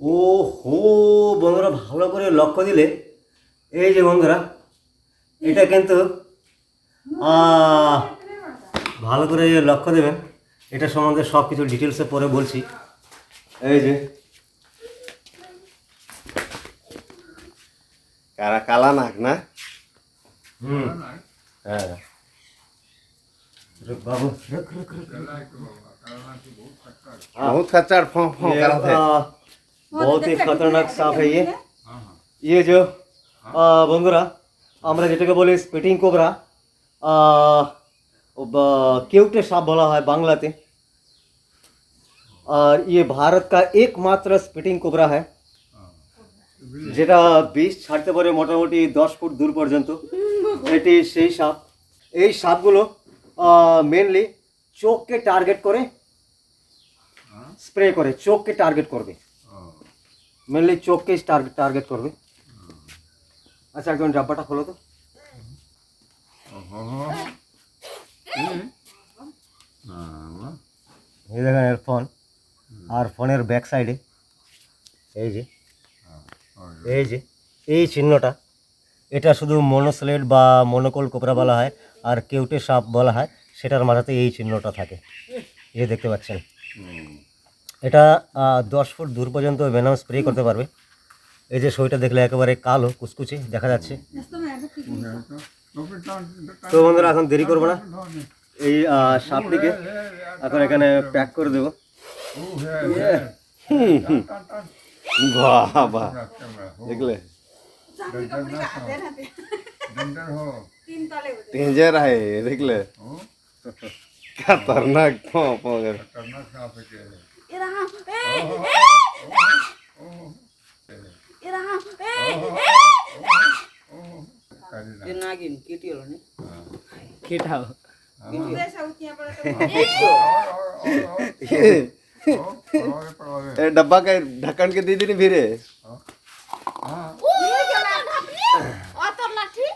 ও হো বন্ধুরা ভালো করে লক্ষ্য দিলে। এই যে বন্ধুরা এটা কিন্তু ভালো করে লক্ষ্য দেবেন। এটা সম্বন্ধে সব কিছু ডিটেলসে পরে বলছি। এই যে কারা কালা নাক না? হুম হ্যাঁ। বাবু খাচ্ছা খচ্চার ফ बहुत ही खतरनाक सांप है ये ये जो आ, বন্ধুরা আমরা যেটাকে বলি স্পিটিং কোবরা केवटे सांप बोला है बांग्लाते और ये भारत का एकमात्र स्पिटिंग कोबरा है যেটা বিষ ছাড়তে পারে মোটামুটি দশ ফুট দূর পর্যন্ত এটি সেই সাপ এই সাপগুলো মেনলি চোখকে টার্গেট করে স্প্রে করে চোখকে টার্গেট করবে মেনলি চোখকে টার্গেট টার্গেট করবে আচ্ছা একজন ডাব্বাটা খোলো তো এই দেখেন এর ফোন আর ফোনের ব্যাক সাইডে এই যে এই যে এই চিহ্নটা এটা শুধু মনোস্লেট বা মনোকল কোপরা বলা হয়, আর কেউটে সাপ বলা হয়, সেটার মাথাতে এই চিহ্নটা থাকে। এই দেখতে পাচ্ছেন। এটা আহ, দশ ফুট দূর পর্যন্ত ভেনাম স্প্রে করতে পারবে এই যে শরীরটা দেখলে একেবারে কালো কুচকুচে দেখা যাচ্ছে তো বন্ধুরা এখন দেরি করবো না এই আহ, সাপটিকে এখন এখানে প্যাক করে দেবো বাবা দেখলে डेंजर है ये, देखले खतरनाक Eh, eh, eh. Eh, eh, Kita. डब्बा ढक्कन के दे दी लाठी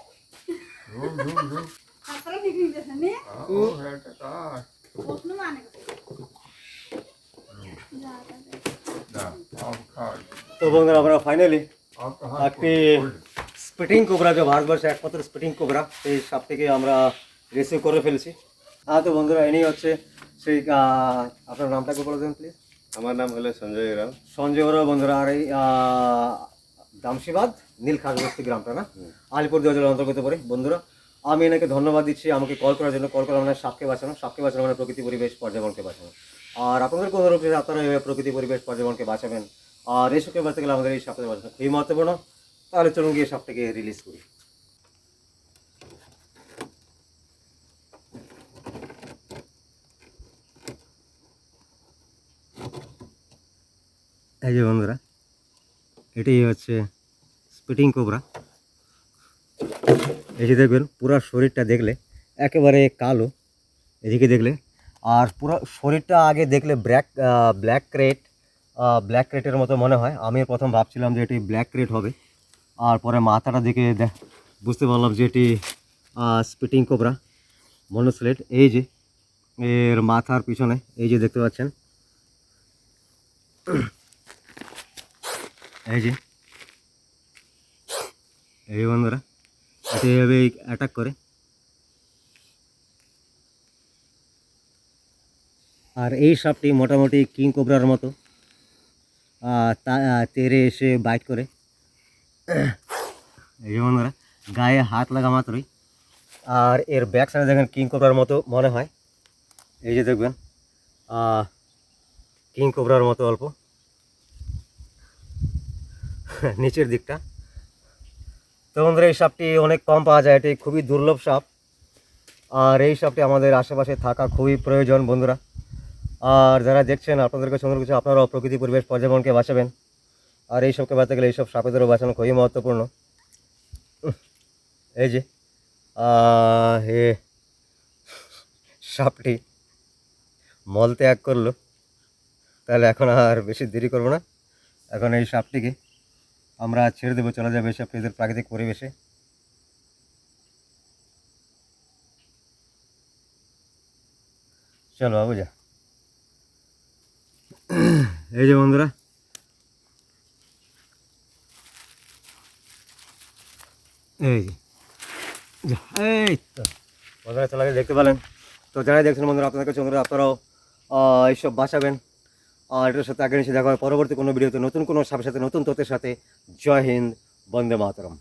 তো বন্ধুরা আমরা ফাইনালি একটি স্পিটিং কোবরা যে ভারতবর্ষে একমাত্র স্পিটিং কোবরা সেই সাপ থেকে আমরা রিসিভ করে ফেলছি। হ্যাঁ তো বন্ধুরা ইনি হচ্ছে সেই আপনার নামটাকে বলে দেন প্লিজ আমার নাম হলো সঞ্জয় রাও। সঞ্জয় ওরা বন্ধুরা আর এই দামশিবাদ নীলখাসবস্তি গ্রামটা না? আলিপুর জেলার অন্তর্গত পড়ে। বন্ধুরা আমি এনাকে ধন্যবাদ দিচ্ছি আমাকে কল করার জন্য। কল করা মানে সাপকে বাঁচানো। সাপকে বাঁচানো মানে প্রকৃতি পরিবেশ পর্যাবরণকে বাঁচানো। আর আপনাদেরকে অনুরোধ করছি আপনারা প্রকৃতি পরিবেশ পর্যাবরণকে বাঁচাবেন? আর এই সাপকে বাঁচতে গেলে আমাদের এই সাপকে বাঁচানো খুবই মহত্বপূর্ণ তাহলে চলুন গিয়ে সাপটাকে রিলিজ করি। এই যে বন্ধুরা এটাই হচ্ছে স্পিটিং কোবরা এই যে দেখবেন, পুরো শরীরটা দেখলে একেবারে কালো, এদিকে দেখলে। আর পুরো শরীরটা আগে দেখলে ব্ল্যাক ব্ল্যাক ক্রেট ব্ল্যাক ক্রেটের মতো মনে হয়। আমি প্রথম ভাবছিলাম যে এটি ব্ল্যাক ক্রেট হবে। আর পরে মাথাটা দেখে বুঝতে পারলাম যে এটি স্পিটিং কোবরা মনোস্লেট এই যে, এর মাথার পিছনে, এই যে দেখতে পাচ্ছেন। এই যে, এই বন্ধুরা, এটা এইভাবে অ্যাটাক করে। আর এই সাপটি মোটামুটি কিং কোবরার মতো। তেরে এসে বাইট করে। এই বন্ধুরা, গায়ে হাত লাগা মাত্রই। আর এর ব্যাক সাইডে দেখেন কিং কোবরার মতো মনে হয়। এই যে দেখবেন কিং কোবরার মতো অল্প। নিচের দিকটা। তো বন্ধুরা, এই সাপটি অনেক কম পাওয়া যায়, এটি খুবই দুর্লভ সাপ। আর এই সাপটি আমাদের আশেপাশে থাকা খুবই প্রয়োজন বন্ধুরা। আর যারা দেখছেন আপনাদের কাছে অনুরোধ করছি, আপনারাও প্রকৃতি পরিবেশ পর্যাবরণকে বাঁচাবেন। আর এই সবকে বাঁচতে গেলে এইসব সাপেদেরও বাঁচানো খুবই মহত্বপূর্ণ। এই যে হে সাপটি মল ত্যাগ করল। তাহলে এখন আর বেশি দেরি করব না। এখন এই সাপটিকে আমরা ছেড়ে দেবো, চলে যাবে এসব এদের প্রাকৃতিক পরিবেশে। চলো বাবু যা। এই যে বন্ধুরা। এই বন্ধুরা, চলে গেছে দেখতে পেলেন। তো যারাই দেখছেন বন্ধুরা, আপনাদের কাছে বন্ধুরা আপনারাও এইসব বাসাবেন আর এটার সাথে আগে নিচে দেখা হয়। পরবর্তী কোনো ভিডিওতে নতুন কোনো সাপের সাথে, নতুন তথ্যের সাথে, জয় হিন্দ, বন্দে মাতরম।